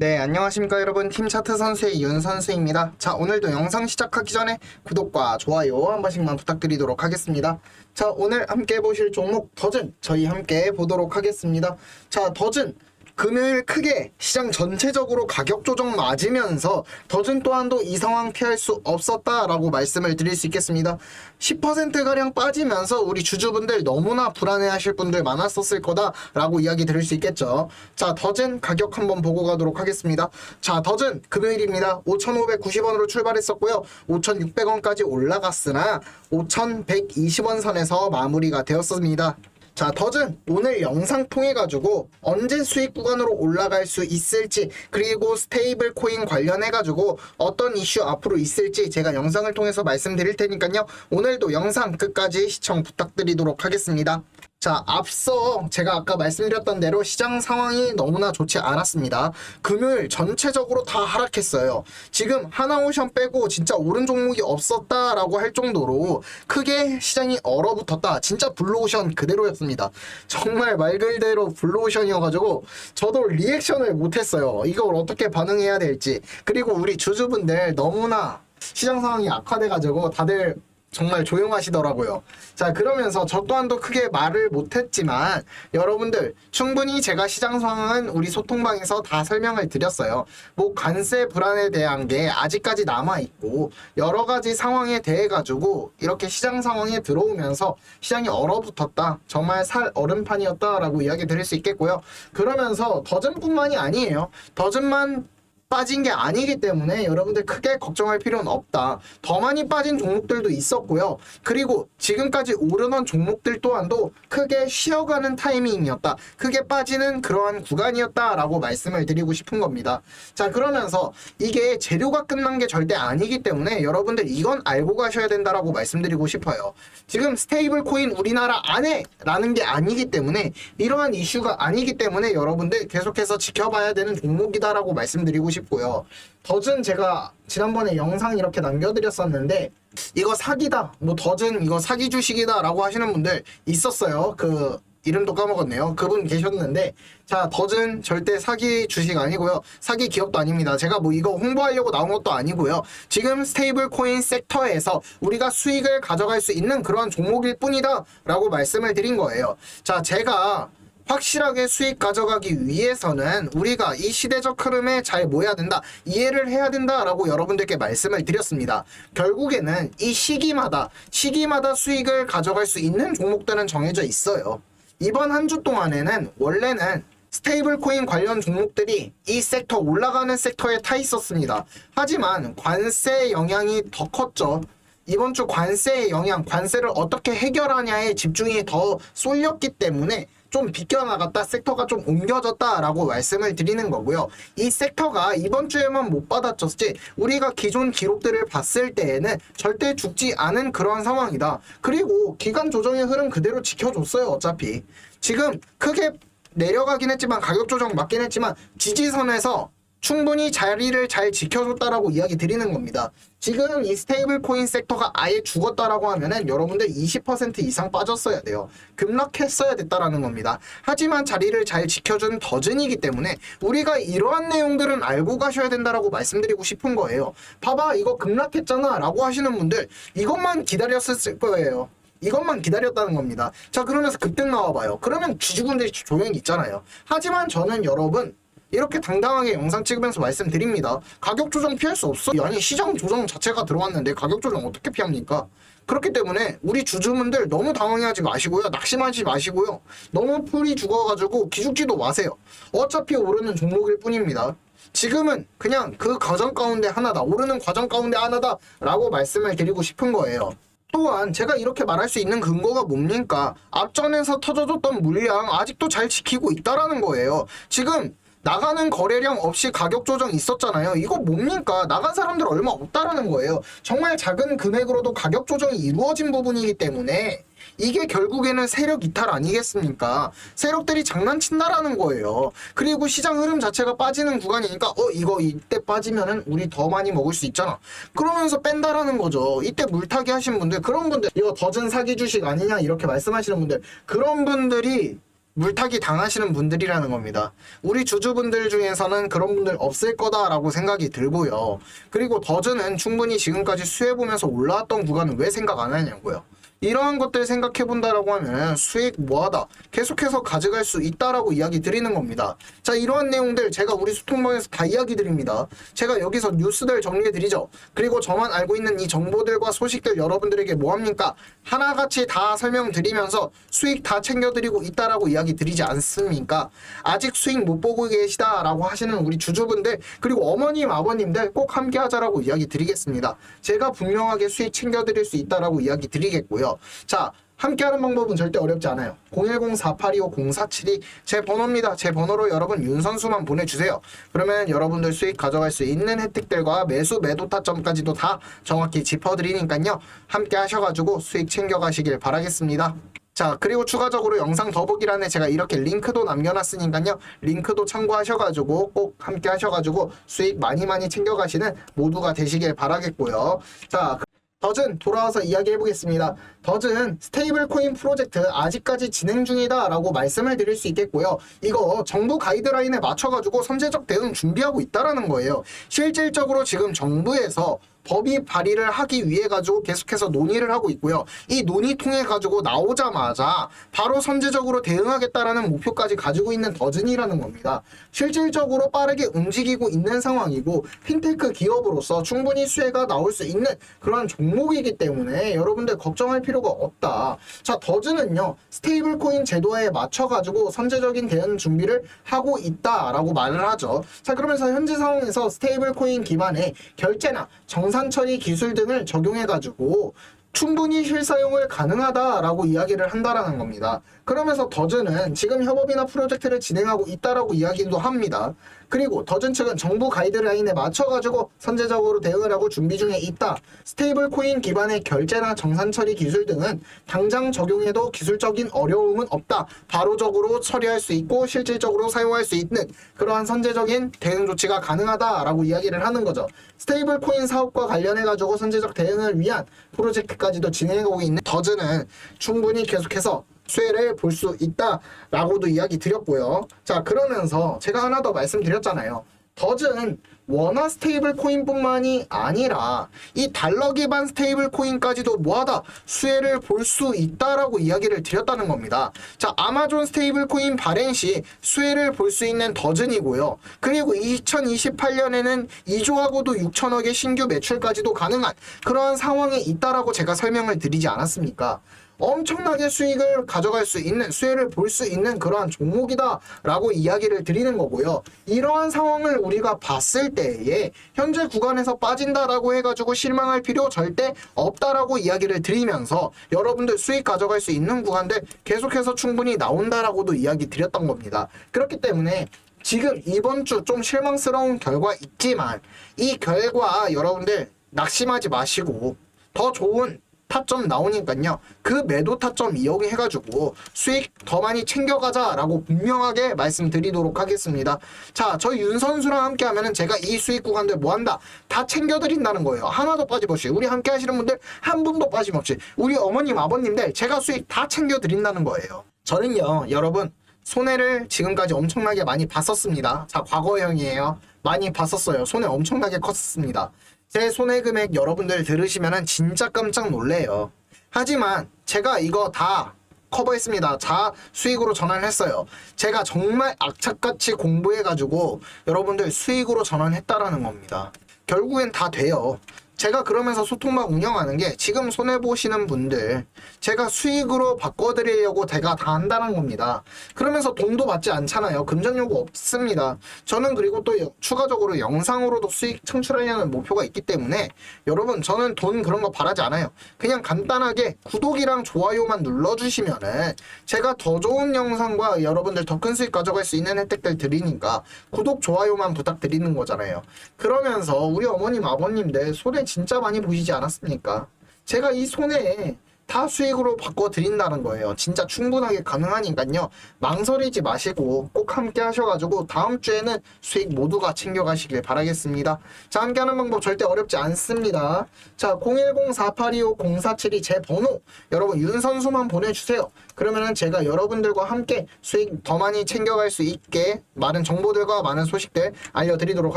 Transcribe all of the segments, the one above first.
네, 안녕하십니까 여러분. 팀차트 선수의 윤 선수입니다. 자, 오늘도 영상 시작하기 전에 구독과 좋아요 한 번씩만 부탁드리도록 하겠습니다. 자, 오늘 함께 보실 종목 더즌 저희 함께 보도록 하겠습니다. 자, 더즌 금요일 크게 시장 전체적으로 가격 조정 맞으면서 더즌 또한도 이 상황 피할 수 없었다라고 말씀을 드릴 수 있겠습니다. 10%가량 빠지면서 우리 주주분들 너무나 불안해하실 분들 많았었을 거다라고 이야기 드릴 수 있겠죠. 자, 더즌 가격 한번 보고 가도록 하겠습니다. 자, 더즌 금요일입니다. 5,590원으로 출발했었고요. 5,600원까지 올라갔으나 5,120원 선에서 마무리가 되었습니다. 자, 더즌 오늘 영상 통해 가지고 언제 수익 구간으로 올라갈 수 있을지 그리고 스테이블 코인 관련해 가지고 어떤 이슈 앞으로 있을지 제가 영상을 통해서 말씀드릴 테니까요. 오늘도 영상 끝까지 시청 부탁드리도록 하겠습니다. 자, 앞서 제가 아까 말씀드렸던 대로 시장 상황이 너무나 좋지 않았습니다. 금요일 전체적으로 다 하락했어요. 지금 하나오션 빼고 진짜 오른 종목이 없었다라고 할 정도로 크게 시장이 얼어붙었다. 진짜 블루오션 그대로였습니다. 정말 말 그대로 블루오션이어가지고 저도 리액션을 못했어요. 이걸 어떻게 반응해야 될지. 그리고 우리 주주분들 너무나 시장 상황이 악화돼가지고 다들 정말 조용하시더라고요. 자, 그러면서 저 또한도 크게 말을 못했지만 여러분들 충분히 제가 시장 상황은 우리 소통방에서 다 설명을 드렸어요. 뭐 관세 불안에 대한 게 아직까지 남아 있고 여러 가지 상황에 대해 가지고 이렇게 시장 상황에 들어오면서 시장이 얼어붙었다. 정말 살 얼음판이었다라고 이야기 드릴 수 있겠고요. 그러면서 더즌뿐만이 아니에요. 더즌만 빠진 게 아니기 때문에 여러분들 크게 걱정할 필요는 없다. 더 많이 빠진 종목들도 있었고요. 그리고 지금까지 오르던 종목들 또한도 크게 쉬어가는 타이밍이었다. 크게 빠지는 그러한 구간이었다라고 말씀을 드리고 싶은 겁니다. 자, 그러면서 이게 재료가 끝난 게 절대 아니기 때문에 여러분들 이건 알고 가셔야 된다라고 말씀드리고 싶어요. 지금 스테이블 코인 우리나라 안에 라는 게 아니기 때문에 이러한 이슈가 아니기 때문에 여러분들 계속해서 지켜봐야 되는 종목이다라고 말씀드리고 싶 고요. 더즌 제가 지난번에 영상 이렇게 남겨드렸었는데 이거 사기다, 뭐 더즌 이거 사기 주식이다 라고 하시는 분들 있었어요. 그 이름도 까먹었네요. 그분 계셨는데 자 더즌 절대 사기 주식 아니고요. 사기 기업도 아닙니다. 제가 뭐 이거 홍보하려고 나온 것도 아니고요. 지금 스테이블 코인 섹터에서 우리가 수익을 가져갈 수 있는 그러한 종목일 뿐이다 라고 말씀을 드린 거예요. 자 제가 확실하게 수익 가져가기 위해서는 우리가 이 시대적 흐름에 잘 모여야 된다, 이해를 해야 된다라고 여러분들께 말씀을 드렸습니다. 결국에는 이 시기마다 시기마다 수익을 가져갈 수 있는 종목들은 정해져 있어요. 이번 한 주 동안에는 원래는 스테이블 코인 관련 종목들이 이 섹터 올라가는 섹터에 타 있었습니다. 하지만 관세 영향이 더 컸죠. 이번 주 관세의 영향, 관세를 어떻게 해결하냐에 집중이 더 쏠렸기 때문에 좀 비껴나갔다, 섹터가 좀 옮겨졌다라고 말씀을 드리는 거고요. 이 섹터가 이번 주에만 못 받아쳤지, 우리가 기존 기록들을 봤을 때에는 절대 죽지 않은 그런 상황이다. 그리고 기간 조정의 흐름 그대로 지켜줬어요, 어차피. 지금 크게 내려가긴 했지만, 가격 조정 맞긴 했지만, 지지선에서 충분히 자리를 잘 지켜줬다라고 이야기 드리는 겁니다. 지금 이 스테이블 코인 섹터가 아예 죽었다라고 하면은 여러분들 20% 이상 빠졌어야 돼요. 급락했어야 됐다라는 겁니다. 하지만 자리를 잘 지켜준 더즌이기 때문에 우리가 이러한 내용들은 알고 가셔야 된다라고 말씀드리고 싶은 거예요. 봐봐 이거 급락했잖아 라고 하시는 분들 이것만 기다렸을 거예요. 이것만 기다렸다는 겁니다. 자 그러면서 급등 나와봐요. 그러면 주주분들이 조용히 있잖아요. 하지만 저는 여러분 이렇게 당당하게 영상 찍으면서 말씀드립니다. 가격 조정 피할 수 없어. 아니 시장 조정 자체가 들어왔는데 가격 조정 어떻게 피합니까? 그렇기 때문에 우리 주주분들 너무 당황해하지 마시고요. 낙심하지 마시고요. 너무 풀이 죽어가지고 기죽지도 마세요. 어차피 오르는 종목일 뿐입니다. 지금은 그냥 그 과정 가운데 하나다. 오르는 과정 가운데 하나다. 라고 말씀을 드리고 싶은 거예요. 또한 제가 이렇게 말할 수 있는 근거가 뭡니까? 앞전에서 터져줬던 물량 아직도 잘 지키고 있다라는 거예요. 지금 나가는 거래량 없이 가격 조정 있었잖아요. 이거 뭡니까? 나간 사람들 얼마 없다라는 거예요. 정말 작은 금액으로도 가격 조정이 이루어진 부분이기 때문에 이게 결국에는 세력 이탈 아니겠습니까? 세력들이 장난친다라는 거예요. 그리고 시장 흐름 자체가 빠지는 구간이니까 어 이거 이때 빠지면은 우리 더 많이 먹을 수 있잖아. 그러면서 뺀다라는 거죠. 이때 물타기 하신 분들 그런 분들 이거 더즌 사기 주식 아니냐 이렇게 말씀하시는 분들 그런 분들이 물타기 당하시는 분들이라는 겁니다. 우리 주주분들 중에서는 그런 분들 없을 거다라고 생각이 들고요. 그리고 더즈는 충분히 지금까지 수해보면서 올라왔던 구간은 왜 생각 안 하냐고요. 이러한 것들 생각해 본다라고 하면 수익 뭐하다 계속해서 가져갈 수 있다라고 이야기 드리는 겁니다. 자 이러한 내용들 제가 우리 소통방에서 다 이야기 드립니다. 제가 여기서 뉴스들 정리해 드리죠. 그리고 저만 알고 있는 이 정보들과 소식들 여러분들에게 뭐합니까? 하나같이 다 설명드리면서 수익 다 챙겨드리고 있다라고 이야기 드리지 않습니까? 아직 수익 못 보고 계시다라고 하시는 우리 주주분들 그리고 어머님 아버님들 꼭 함께 하자라고 이야기 드리겠습니다. 제가 분명하게 수익 챙겨드릴 수 있다라고 이야기 드리겠고요. 자, 함께하는 방법은 절대 어렵지 않아요. 010-4825-0472 제 번호입니다. 제 번호로 여러분 윤선수만 보내주세요. 그러면 여러분들 수익 가져갈 수 있는 혜택들과 매수 매도 타점까지도 다 정확히 짚어드리니까요. 함께 하셔가지고 수익 챙겨가시길 바라겠습니다. 자 그리고 추가적으로 영상 더보기란에 제가 이렇게 링크도 남겨놨으니까요 링크도 참고하셔가지고 꼭 함께 하셔가지고 수익 많이 많이 챙겨가시는 모두가 되시길 바라겠고요 자 더즌 돌아와서 이야기해보겠습니다. 더즌 스테이블 코인 프로젝트 아직까지 진행 중이다 라고 말씀을 드릴 수 있겠고요. 이거 정부 가이드라인에 맞춰가지고 선제적 대응 준비하고 있다라는 거예요. 실질적으로 지금 정부에서 법이 발의를 하기 위해 가지고 계속해서 논의를 하고 있고요. 이 논의 통해 가지고 나오자마자 바로 선제적으로 대응하겠다라는 목표까지 가지고 있는 더즌이라는 겁니다. 실질적으로 빠르게 움직이고 있는 상황이고 핀테크 기업으로서 충분히 수혜가 나올 수 있는 그런 종목이기 때문에 여러분들 걱정할 필요가 없다. 자, 더즈는요. 스테이블 코인 제도에 맞춰 가지고 선제적인 대응 준비를 하고 있다라고 말을 하죠. 자, 그러면서 현재 상황에서 스테이블 코인 기반의 결제나 정산 처리 기술 등을 적용해 가지고 충분히 실사용을 가능하다라고 이야기를 한다라는 겁니다. 그러면서 더즈는 지금 협업이나 프로젝트를 진행하고 있다라고 이야기도 합니다. 그리고 더즌 측은 정부 가이드라인에 맞춰가지고 선제적으로 대응을 하고 준비 중에 있다. 스테이블 코인 기반의 결제나 정산 처리 기술 등은 당장 적용해도 기술적인 어려움은 없다. 바로적으로 처리할 수 있고 실질적으로 사용할 수 있는 그러한 선제적인 대응 조치가 가능하다라고 이야기를 하는 거죠. 스테이블 코인 사업과 관련해가지고 선제적 대응을 위한 프로젝트까지도 진행하고 있는 더즈는 충분히 계속해서 수혜를 볼 수 있다라고도 이야기 드렸고요. 자 그러면서 제가 하나 더 말씀드렸잖아요. 더즈는 원화 스테이블 코인뿐만이 아니라 이 달러 기반 스테이블 코인까지도 뭐하다 수혜를 볼 수 있다라고 이야기를 드렸다는 겁니다. 자 아마존 스테이블 코인 발행 시 수혜를 볼 수 있는 더즌이고요. 그리고 2028년에는 2조하고도 6천억의 신규 매출까지도 가능한 그러한 상황에 있다라고 제가 설명을 드리지 않았습니까? 엄청나게 수익을 가져갈 수 있는 수혜를 볼 수 있는 그러한 종목이다라고 이야기를 드리는 거고요. 이러한 상황을 우리가 봤을 때에 현재 구간에서 빠진다라고 해가지고 실망할 필요 절대 없다라고 이야기를 드리면서 여러분들 수익 가져갈 수 있는 구간들 계속해서 충분히 나온다라고도 이야기 드렸던 겁니다. 그렇기 때문에 지금 이번 주 좀 실망스러운 결과 있지만 이 결과 여러분들 낙심하지 마시고 더 좋은 타점 나오니까요. 그 매도 타점 이용해 가지고 수익 더 많이 챙겨가자라고 분명하게 말씀드리도록 하겠습니다. 자, 저희 윤 선수랑 함께 하면은 제가 이 수익 구간들 뭐 한다? 다 챙겨 드린다는 거예요. 하나도 빠짐없이. 우리 함께 하시는 분들 한 분도 빠짐없이. 우리 어머님, 아버님들 제가 수익 다 챙겨 드린다는 거예요. 저는요, 여러분, 손해를 지금까지 엄청나게 많이 봤었습니다. 자, 과거형이에요. 많이 봤었어요. 손해 엄청나게 컸습니다. 제 손해 금액 여러분들 들으시면은 진짜 깜짝 놀래요. 하지만 제가 이거 다 커버했습니다. 자 수익으로 전환했어요. 제가 정말 악착같이 공부해가지고 여러분들 수익으로 전환했다라는 겁니다. 결국엔 다 돼요. 제가 그러면서 소통방 운영하는 게 지금 손해보시는 분들 제가 수익으로 바꿔드리려고 제가 다 한다는 겁니다. 그러면서 돈도 받지 않잖아요. 금전 요구 없습니다. 저는 그리고 또 여- 추가적으로 영상으로도 수익 창출하려는 목표가 있기 때문에 여러분 저는 돈 그런 거 바라지 않아요. 그냥 간단하게 구독이랑 좋아요만 눌러주시면은 제가 더 좋은 영상과 여러분들 더 큰 수익 가져갈 수 있는 혜택들 드리니까 구독 좋아요만 부탁드리는 거잖아요. 그러면서 우리 어머님 아버님들 손해 진짜 많이 보시지 않았습니까? 제가 이 손해에 다 수익으로 바꿔드린다는 거예요. 진짜 충분하게 가능하니까요. 망설이지 마시고 꼭 함께 하셔가지고 다음 주에는 수익 모두가 챙겨가시길 바라겠습니다. 자, 함께하는 방법 절대 어렵지 않습니다. 자, 010-4825-0472 제 번호 여러분 윤 선수만 보내주세요. 그러면은 제가 여러분들과 함께 수익 더 많이 챙겨갈 수 있게 많은 정보들과 많은 소식들 알려드리도록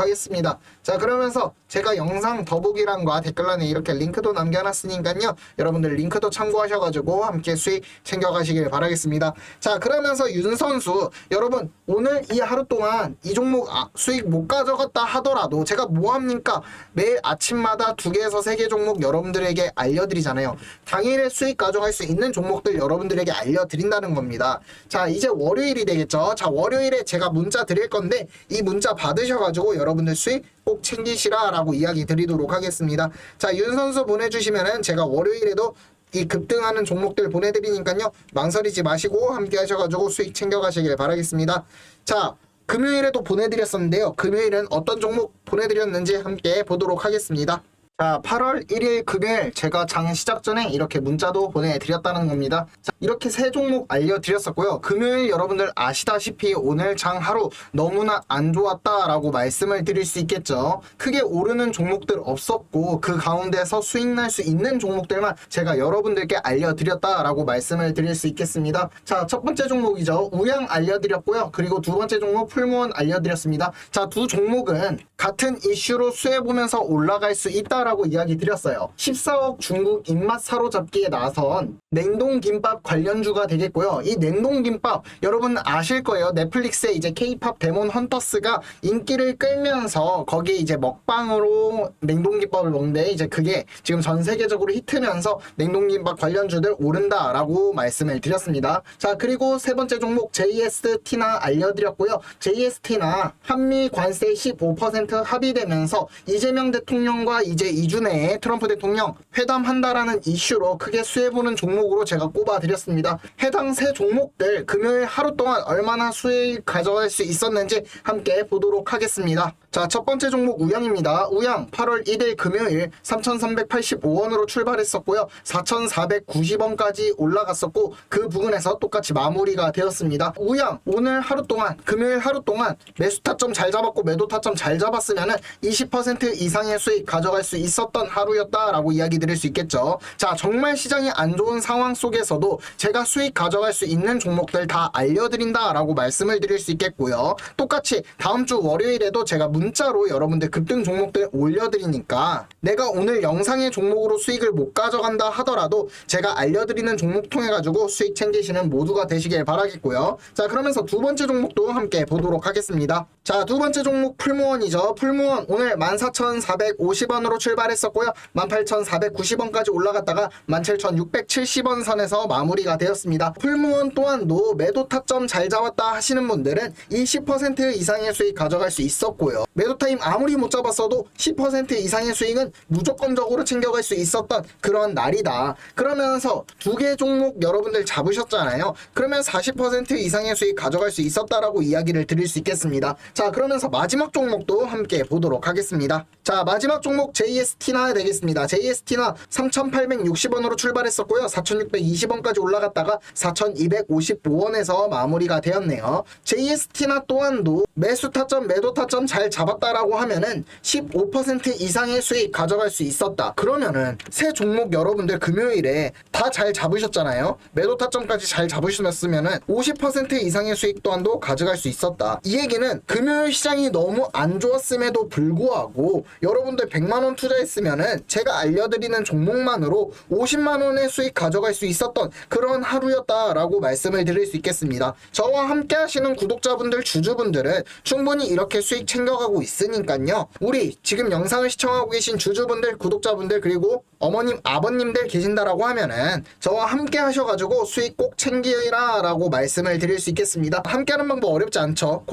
하겠습니다. 자, 그러면서 제가 영상 더보기란과 댓글란에 이렇게 링크도 남겨놨으니까요. 여러분들 링크도 참 고하셔가지고 함께 수익 챙겨가시길 바라겠습니다. 자, 그러면서 윤 선수 여러분 오늘 이 하루 동안 이 종목 아, 수익 못 가져갔다 하더라도 제가 뭐 합니까? 매일 아침마다 두 개에서 세 개 종목 여러분들에게 알려드리잖아요. 당일에 수익 가져갈 수 있는 종목들 여러분들에게 알려드린다는 겁니다. 자, 이제 월요일이 되겠죠. 자, 월요일에 제가 문자 드릴 건데 이 문자 받으셔가지고 여러분들 수익 꼭 챙기시라라고 이야기 드리도록 하겠습니다. 자, 윤 선수 보내주시면은 제가 월요일에도 이 급등하는 종목들 보내드리니까요. 망설이지 마시고 함께 하셔가지고 수익 챙겨가시길 바라겠습니다. 자, 금요일에도 보내드렸었는데요. 금요일은 어떤 종목 보내드렸는지 함께 보도록 하겠습니다. 자, 8월 1일 금요일 제가 장 시작 전에 이렇게 문자도 보내드렸다는 겁니다. 자, 이렇게 세 종목 알려드렸었고요. 금요일 여러분들 아시다시피 오늘 장 하루 너무나 안 좋았다라고 말씀을 드릴 수 있겠죠. 크게 오르는 종목들 없었고 그 가운데서 수익 날 수 있는 종목들만 제가 여러분들께 알려드렸다라고 말씀을 드릴 수 있겠습니다. 자, 첫 번째 종목이죠. 우양 알려드렸고요. 그리고 두 번째 종목 풀무원 알려드렸습니다. 자, 두 종목은 같은 이슈로 수해보면서 올라갈 수 있다라고 이야기 드렸어요. 14억 중국 입맛 사로잡기에 나선 냉동김밥 관련주가 되겠고요. 이 냉동김밥 여러분 아실 거예요. 넷플릭스에 이제 케이팝 데몬 헌터스가 인기를 끌면서 거기에 이제 먹방으로 냉동김밥을 먹는데 이제 그게 지금 전 세계적으로 히트면서 냉동김밥 관련주들 오른다라고 말씀을 드렸습니다. 자 그리고 세 번째 종목 JST나 알려드렸고요. JST나 한미 관세 15% 합의되면서 이재명 대통령과 이제 이준해 트럼프 대통령 회담한다라는 이슈로 크게 수혜보는 종목 으로 제가 꼽아드렸습니다. 해당 세 종목들 금요일 하루 동안 얼마나 수익 가져갈 수 있었는지 함께 보도록 하겠습니다. 자, 첫 번째 종목 우양입니다. 우양 8월 1일 금요일 3,385원으로 출발했었고요. 4,490원까지 올라갔었고 그 부분에서 똑같이 마무리가 되었습니다. 우양 오늘 하루 동안 금요일 하루 동안 매수 타점 잘 잡았고 매도 타점 잘 잡았으면은 20% 이상의 수익 가져갈 수 있었던 하루였다라고 이야기 드릴 수 있겠죠. 자, 정말 시장이 안 좋은 상황 속에서도 제가 수익 가져갈 수 있는 종목들 다 알려드린다라고 말씀을 드릴 수 있겠고요. 똑같이 다음 주 월요일에도 제가 문 자로 여러분들 급등 종목들 올려드리니까 내가 오늘 영상의 종목으로 수익을 못 가져간다 하더라도 제가 알려드리는 종목 통해 가지고 수익 챙기시는 모두가 되시길 바라겠고요. 자, 그러면서 두 번째 종목도 함께 보도록 하겠습니다. 자, 두 번째 종목 풀무원이죠. 풀무원 오늘 14,450원으로 출발했었고요. 18,490원까지 올라갔다가 17,670원 선에서 마무리가 되었습니다. 풀무원 또한도 매도 타점 잘 잡았다 하시는 분들은 20% 이상의 수익 가져갈 수 있었고요. 매도 타임 아무리 못 잡았어도 10% 이상의 수익은 무조건적으로 챙겨갈 수 있었던 그런 날이다. 그러면서 두 개 종목 여러분들 잡으셨잖아요. 그러면 40% 이상의 수익 가져갈 수 있었다라고 이야기를 드릴 수 있겠습니다. 자, 그러면서 마지막 종목도 함께 보도록 하겠습니다. 자, 마지막 종목 JST나 되겠습니다. JST나 3,860원으로 출발했었고요. 4,620원까지 올라갔다가 4,255원에서 마무리가 되었네요. JST나 또한도 매수 타점, 매도 타점 잘 잡 았다라고 하면은 15% 이상의 수익 가져갈 수 있었다. 그러면은 새 종목 여러분들 금요일에 다 잘 잡으셨잖아요. 매도 타점까지 잘 잡으셨으면은 50% 이상의 수익 또한도 가져갈 수 있었다. 이 얘기는 금요일 시장이 너무 안 좋았음에도 불구하고 여러분들 100만 원 투자했으면은 제가 알려드리는 종목만으로 50만 원의 수익 가져갈 수 있었던 그런 하루였다라고 말씀을 드릴 수 있겠습니다. 저와 함께 하시는 구독자분들, 주주분들은 충분히 이렇게 수익 챙겨가고 있으니까요. 우리 지금 영상을 시청하고 계신 주주분들, 구독자분들 그리고 어머님, 아버님들 계신다라고 하면은 저와 함께 하셔가지고 수익 꼭 챙기라라고 말씀을 드릴 수 있겠습니다. 함께하는 방법 어렵지 않죠.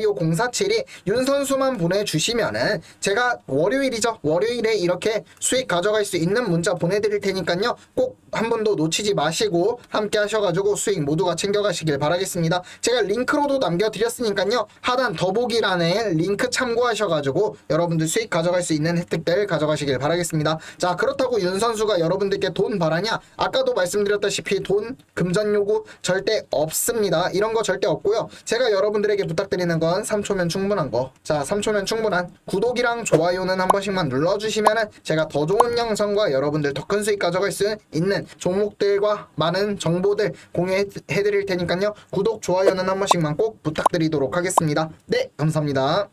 좋아요 047이 윤 선수만 보내주시면은 제가 월요일이죠. 월요일에 이렇게 수익 가져갈 수 있는 문자 보내드릴 테니까요. 꼭 한 번도 놓치지 마시고 함께 하셔가지고 수익 모두가 챙겨가시길 바라겠습니다. 제가 링크로도 남겨드렸으니까요. 하단 더보기란에 링크 참고하셔가지고 여러분들 수익 가져갈 수 있는 혜택들 가져가시길 바라겠습니다. 자 그렇다고 윤 선수가 여러분들께 돈 바라냐? 아까도 말씀드렸다시피 돈 금전 요구 절대 없습니다. 이런 거 절대 없고요. 제가 여러분들에게 부탁드리는 건 3초면 충분한 거. 자 3초면 충분한 구독이랑 좋아요는 한 번씩만 눌러주시면은 제가 더 좋은 영상과 여러분들 더 큰 수익 가져갈 수 있는 종목들과 많은 정보들 공유해드릴 테니까요. 구독 좋아요는 한 번씩만 꼭 부탁드리도록 하겠습니다. 네 감사합니다.